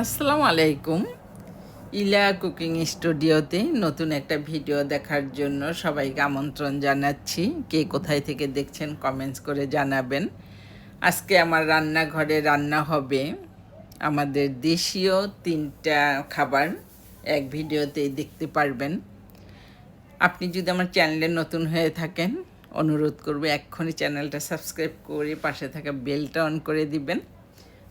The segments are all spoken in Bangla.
আসসালামু আলাইকুম। ইলা কুকিং স্টুডিওতে নতুন একটা ভিডিও দেখার জন্য সবাইকে আমন্ত্রণ জানাচ্ছি। কে কোথায় থেকে দেখছেন কমেন্টস করে জানাবেন। আজকে আমার রান্নাঘরে রান্না হবে আমাদের দেশীয় তিনটা খাবার। এক ভিডিওতেই দেখতে পারবেন। আপনি যদি আমার চ্যানেলে নতুন হয়ে থাকেন, অনুরোধ করব এক্ষুনি চ্যানেলটা সাবস্ক্রাইব করে পাশে থাকা বেলটা অন করে দিবেন।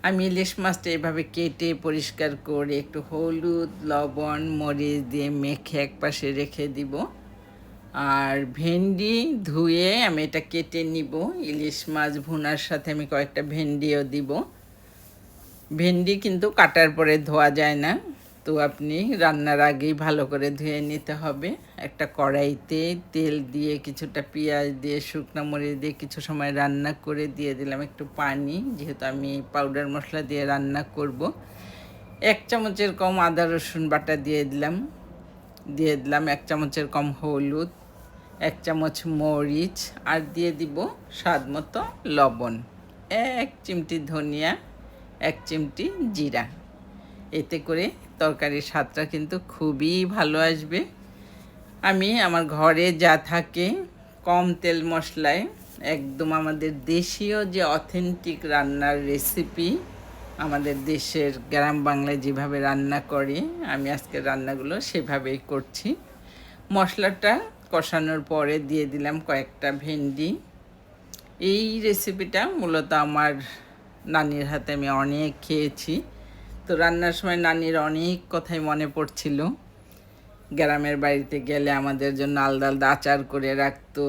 আমি ইলিশ মাছটা এভাবে কেটে পরিষ্কার করে একটু হলুদ, লবণ, মরিচ দিয়ে মেখে এক পাশে রেখে দিব। আর ভেন্ডি ধুয়ে আমি এটা কেটে নিব। ইলিশ মাছ ভুনার সাথে আমি কয়েকটা ভেন্ডিও দিব। ভেন্ডি কিন্তু কাটার পরে ধোয়া যায় না। তো আপনি রান্নার আগেই ভালো করে ধুয়ে নিতে হবে। একটা কড়াইতে তেল দিয়ে কিছুটা পেঁয়াজ দিয়ে, শুকনো মরিচ দিয়ে কিছু সময় রান্না করে দিয়ে দিলাম একটু পানি। যেহেতু আমি পাউডার মশলা দিয়ে রান্না করব। এক চামচের কম আদা, রসুন বাটা দিয়ে দিলাম। দিয়ে দিলাম এক চামচের কম হলুদ, এক চামচ মরিচ আর দিয়ে দিব স্বাদ মতো লবণ। এক চিমটি ধনিয়া, এক চিমটি জিরা। এতে করে তরকারির স্বাদটা কিন্তু খুবই ভালো আসবে। আমি আমার ঘরে যা থাকে কম তেল মশলায়, একদম আমাদের দেশীয় যে অথেন্টিক রান্নার রেসিপি আমাদের দেশের গ্রাম বাংলায় যেভাবে রান্না করে, আমি আজকে রান্নাগুলো সেভাবেই করছি। মশলাটা কষানোর পরে দিয়ে দিলাম কয়েকটা ভেন্ডি। এই রেসিপিটা মূলত আমার নানির হাতে আমি অনেক খেয়েছি। তো রান্নার সময় নানির অনেক কথাই মনে পড়ছিল। গ্রামের বাড়িতে গেলে আমাদের জন্য আলাদা আলাদা আচার করে রাখতো,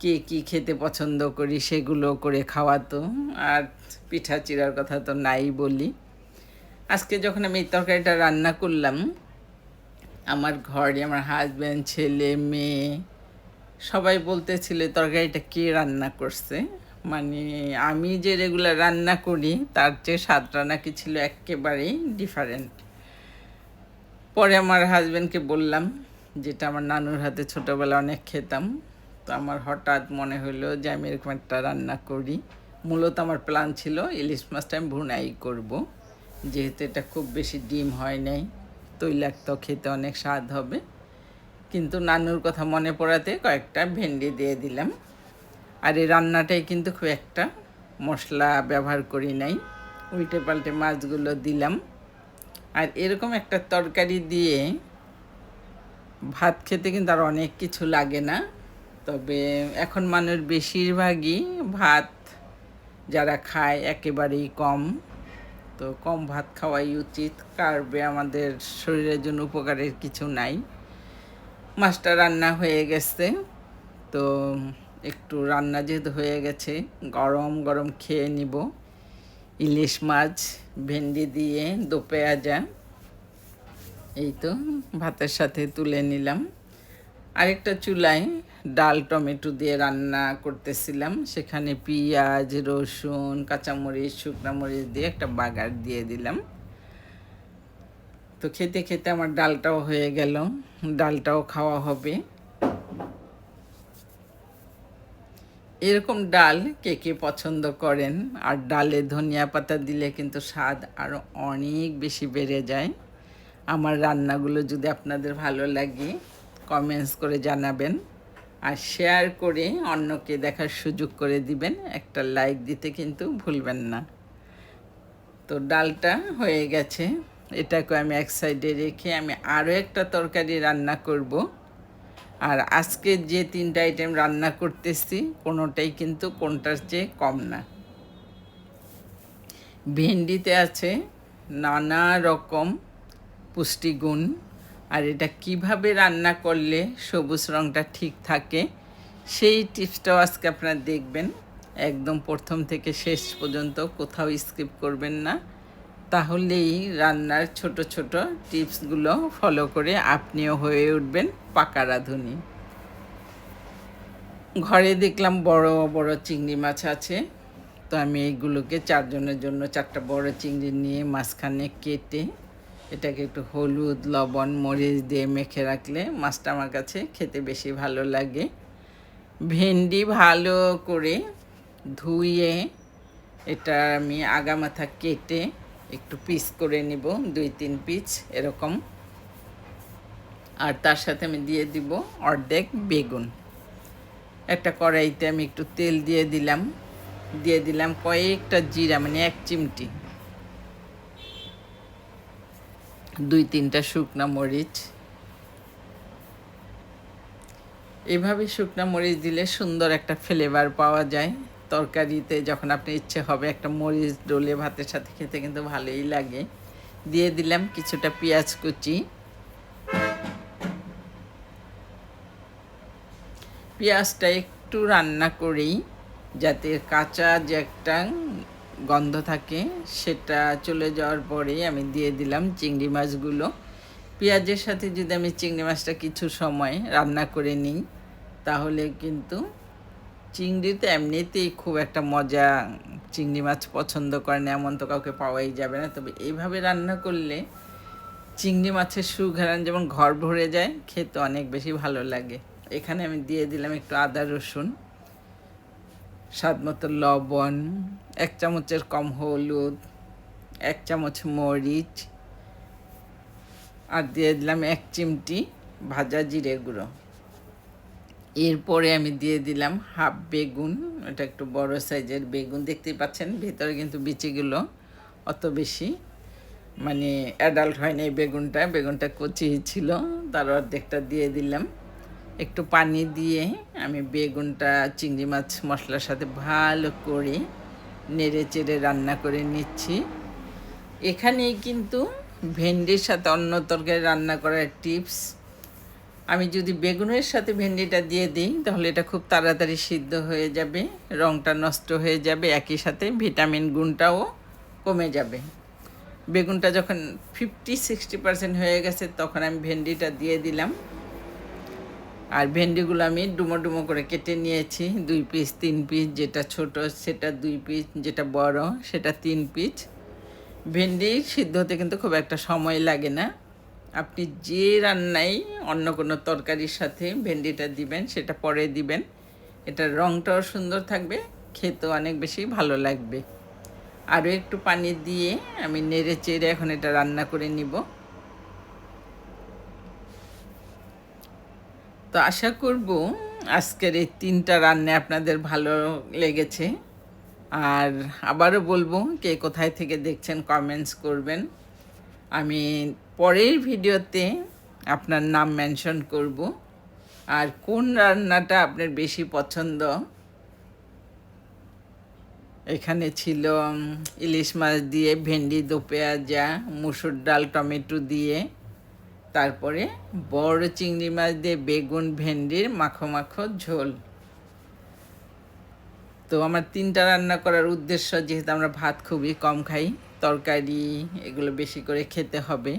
কে কী খেতে পছন্দ করি সেগুলো করে খাওয়াতো, আর পিঠা চিরার কথা তো নাই বলি। আজকে যখন আমি এই তরকারিটা রান্না করলাম, আমার ঘরে আমার হাজব্যান্ড ছেলে, মেয়ে, সবাই বলতেছিল তরকারিটা কে রান্না করছে? মানে আমি যে রেগুলার রান্না করি, তার চেয়ে স্বাদটা নাকি ছিল একেবারেই ডিফারেন্ট পরে আমার হাজব্যান্ডকে বললাম, যেটা আমার নানুর হাতে ছোটোবেলা অনেক খেতাম, তো আমার হঠাৎ মনে হলো যে আমি এরকম একটা রান্না করি। মূলত আমার প্ল্যান ছিল, ইলিশ মাছটা আমি ভুনাই করব। যেহেতু এটা খুব বেশি ডিম হয় নাই, তৈলাক্ত খেতে অনেক স্বাদ হবে। কিন্তু নানুর কথা মনে পড়াতে কয়েকটা ভেন্ডি দিয়ে দিলাম। আর এই রান্নাটাই কিন্তু খুব একটা মশলা ব্যবহার করি নাই। উল্টে পাল্টে মাছগুলো দিলাম। আর এরকম একটা তরকারি দিয়ে ভাত খেতে কিন্তু আর অনেক কিছু লাগে না। তবে এখন মানুষ বেশিরভাগই ভাত যারা খায় একেবারেই কম। তো কম ভাত খাওয়াই উচিত। কারবে আমাদের শরীরের জন্য উপকারের কিছু নাই। মাছটা রান্না হয়ে গেছে। তো একটু রান্না যেহেতু হয়ে গেছে, গরম গরম খেয়ে নিব। ইলিশ মাছ ভেন্ডি দিয়ে দো পেঁয়াজা, এই তো ভাতের সাথে তুলে নিলাম। আরেকটা চুলায় ডাল টমেটো দিয়ে রান্না করতেছিলাম, সেখানে পেঁয়াজ, রসুন, কাঁচামরিচ, শুকনা মরিচ দিয়ে একটা বাগার দিয়ে দিলাম। তো খেতে খেতে আমার ডালটাও হয়ে গেল, ডালটাও খাওয়া হবে। এরকম ডাল কে কে পছন্দ করেন? আর ডালে ধনিয়া পাতা দিলে কিন্তু স্বাদ আরও অনেক বেশি বেড়ে যায়। আমার রান্নাগুলো যদি আপনাদের ভালো লাগে কমেন্টস করে জানাবেন। আর শেয়ার করে অন্যকে দেখার সুযোগ করে দিবেন। একটা লাইক দিতে কিন্তু ভুলবেন না। তো ডালটা হয়ে গেছে। এটাকে আমি এক সাইডে রেখে আমি আরও একটা তরকারি রান্না করব। আর আজকে যে তিনটা আইটেম রান্না করতেছি, কোনোটাই কিন্তু কোনটার চেয়ে কম না। ভেন্ডিতে আছে নানা রকম পুষ্টিগুণ, আর এটা কীভাবে রান্না করলে সবুজ রঙটা ঠিক থাকে, সেই টিপসটাও আজকে আপনারা দেখবেন। একদম প্রথম থেকে শেষ পর্যন্ত কোথাও স্কিপ করবেন না। তাহলেই রান্নার ছোট ছোট টিপসগুলো ফলো করে আপনিও হয়ে উঠবেন পাকা রাঁধুনি। ঘরে দেখলাম বড় বড় চিংড়ি মাছ আছে। তো আমি এইগুলোকে চারজনের জন্য চারটা বড় চিংড়ি নিয়ে মাঝখানে কেটে এটাকে একটু হলুদ, লবণ, মরিচ দিয়ে মেখে রাখলে মাছটা আমার কাছে খেতে বেশি ভালো লাগে। ভেন্ডি ভালো করে ধুয়ে এটা আমি আগামাথা কেটে একটু পিস করে নিব, দুই, তিন পিস এরকম। আর তার সাথে আমি দিয়ে দিব অর্ধেক বেগুন। একটা কড়াইতে আমি একটু তেল দিয়ে দিলাম। দিয়ে দিলাম কয়েকটা জিরা মানে এক চিমটি। দুই, তিনটা শুকনা মরিচ। এভাবে শুকনা মরিচ দিলে সুন্দর একটা ফ্লেভার পাওয়া যায়। তরকারিতে যখন আপনি ইচ্ছে হবে একটা মরিচ, ডলে ভাতের সাথে খেতে কিন্তু ভালোই লাগে। দিয়ে দিলাম কিছুটা পেঁয়াজ কুচি। পেঁয়াজটা একটু রান্না করেই যাতে কাঁচা যে একটা গন্ধ থাকে সেটা চলে যাওয়ার পরেই আমি দিয়ে দিলাম চিংড়ি মাছগুলো। পেঁয়াজের সাথে যদি আমি চিংড়ি মাছটা কিছু সময় রান্না করে নিই, তাহলে কিন্তু চিংড়িতে এমনিতেই খুব একটা মজা, চিংড়ি মাছ পছন্দ করেন, এমন তো কাউকে পাওয়াই যাবে না। তবে এইভাবে রান্না করলে চিংড়ি মাছের সুঘেরান যেমন ঘর ভরে যায়, খেতে অনেক বেশি ভালো লাগে। এখানে আমি দিয়ে দিলাম একটু আদা, রসুন, স্বাদ মতো লবণ, এক চামচের কম হলুদ, এক চামচ মরিচ, আর দিয়ে দিলাম এক চিমটি ভাজা জিরে গুঁড়ো। এরপরে আমি দিয়ে দিলাম হাফ বেগুন, এটা একটু বড় সাইজের বেগুন, দেখতেই পাচ্ছেন ভেতরে কিন্তু বিচিগুলো অত বেশি। মানে অ্যাডাল্ট হয়নি বেগুনটা বেগুনটা কচি ছিল, তার অর্ধেকটা দিয়ে দিলাম। একটু পানি দিয়ে আমি বেগুনটা, চিংড়ি মাছ মশলার সাথে ভালো করে নেড়ে চেড়ে রান্না করে নিচ্ছি। এখানেই কিন্তু ভেন্ডির সাথে অন্য তরকারি রান্না করার টিপস আমি যদি বেগুনের সাথে ভেন্ডিটা দিয়ে দিই, তাহলে এটা খুব তাড়াতাড়ি সিদ্ধ হয়ে যাবে রঙটা নষ্ট হয়ে যাবে, একই সাথে ভিটামিন গুণটাও কমে যাবে। বেগুনটা যখন ফিফটি সিক্সটি পার্সেন্ট হয়ে গেছে, তখন আমি ভেন্ডিটা দিয়ে দিলাম। আর ভেন্ডিগুলো আমি ডুমো ডুমো করে কেটে নিয়েছি, দুই পিস তিন পিস যেটা ছোট সেটা দুই পিস যেটা বড় সেটা তিন পিস ভেন্ডি সিদ্ধ হতে কিন্তু খুব একটা সময় লাগে না। আপনি যে রান্নাই অন্য কোনো তরকারির সাথে ভেন্ডিটা দিবেন, সেটা পরে দিবেন। এটার রঙটাও সুন্দর থাকবে, খেতেও অনেক বেশি ভালো লাগবে। আরও একটু পানি দিয়ে আমি নেড়ে চেড়ে এখন এটা রান্না করে নিব। তো আশা করব আজকের এই তিনটা রান্না আপনাদের ভালো লেগেছে। আর আবারও বলব কে কোথায় থেকে দেখছেন কমেন্টস করবেন। আমি পরের ভিডিওতে আপনার নাম মেনশন করব। আর কোন রান্নাটা আপনার বেশি পছন্দ? এখানে ছিল ইলিশ মাছ দিয়ে ভেন্ডি দো পেঁয়াজা মুসুর ডাল, টমেটো দিয়ে। তারপরে বড় চিংড়ি মাছ দিয়ে বেগুন, ভেন্ডির মাখো মাখো ঝোল। তো আমার তিনটা রান্না করার উদ্দেশ্য, যেহেতু আমরা ভাত খুবই কম খাই তরকারি এগুলো বেশি করে খেতে হবে।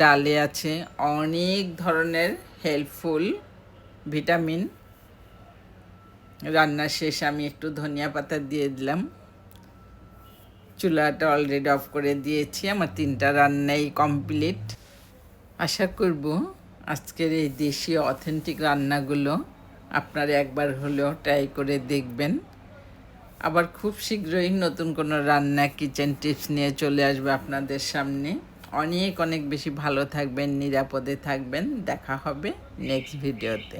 ডালে আছে অনেক ধরনের হেল্পফুল ভিটামিন। রান্না শেষে আমি একটু ধনিয়া পাতা দিয়ে দিলাম। চুলাটা অলরেডি অফ করে দিয়েছি, আমার তিনটা রান্নাই কমপ্লিট আশা করব আজকের এই দেশীয় অথেন্টিক রান্নাগুলো আপনারা একবার হলেও ট্রাই করে দেখবেন। আবার খুব শীঘ্রই নতুন কোনো রান্না কিচেন টিপস নিয়ে চলে আসবে আপনাদের সামনে। অনেক অনেক বেশি ভালো থাকবেন, নিরাপদে থাকবেন। দেখা হবে নেক্সট ভিডিওতে